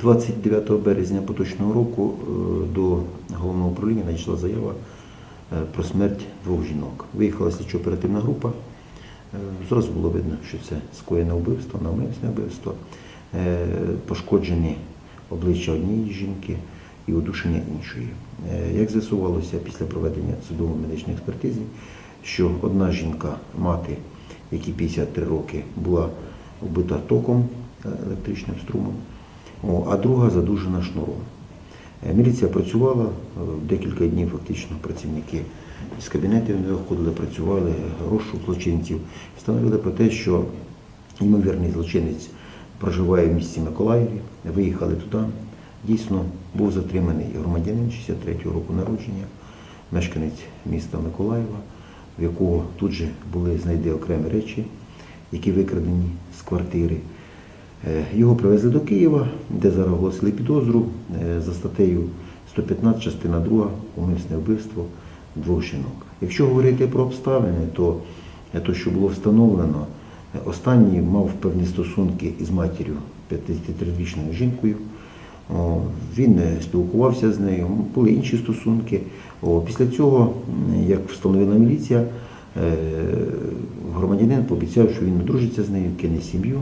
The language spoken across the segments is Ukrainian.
29 березня поточного року е, до головного управління надійшла заява е, про смерть двох жінок. Виїхала слідчо-оперативна група. Е, Зразу було видно, що це скоєне вбивство, навмисне вбивство, Е, пошкоджені обличчя однієї жінки і удушення іншої. Е, Як з'ясувалося після проведення судово-медичної експертизи, що одна жінка, мати, якій 53 роки, була вбита током е, електричним струмом, а друга задушена шнуром. Е, Міліція працювала е, декілька днів, фактично працівники з кабінетів не виходили, працювали, розшук злочинців. Встановили про те, що ймовірний злочинець проживає в місті Миколаєві, виїхали туди. Дійсно, був затриманий громадянин 63-го року народження, мешканець міста Миколаєва, в якого тут же були знайдені окремі речі, які викрадені з квартири. Е, Його привезли до Києва, де зараз оголосили підозру е, за статтею 115, частина 2, умисне вбивство двох жінок. Якщо говорити про обставини, то е, то, що було встановлено, е, останній мав певні стосунки із матір'ю 53-річною жінкою. Він спілкувався з нею, були інші стосунки. Після цього, як встановила міліція, громадянин пообіцяв, що він одружиться з нею, кине сім'ю.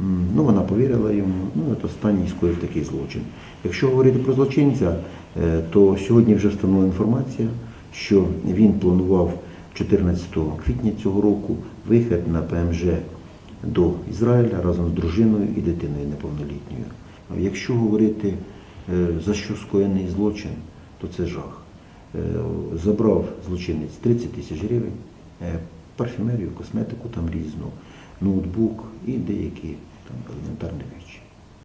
Ну, вона повірила йому, ну от останній скоїв такий злочин. Якщо говорити про злочинця, е, то сьогодні вже встановлена інформація, що він планував 14 квітня цього року вихід на ПМЖ до Ізраїля разом з дружиною і дитиною неповнолітньою. Якщо говорити е, за що скоєний злочин, то це жах. Е, Забрав злочинець 30 тисяч гривень, парфюмерію, косметику там різну, ноутбук і деякі там елементарні речі.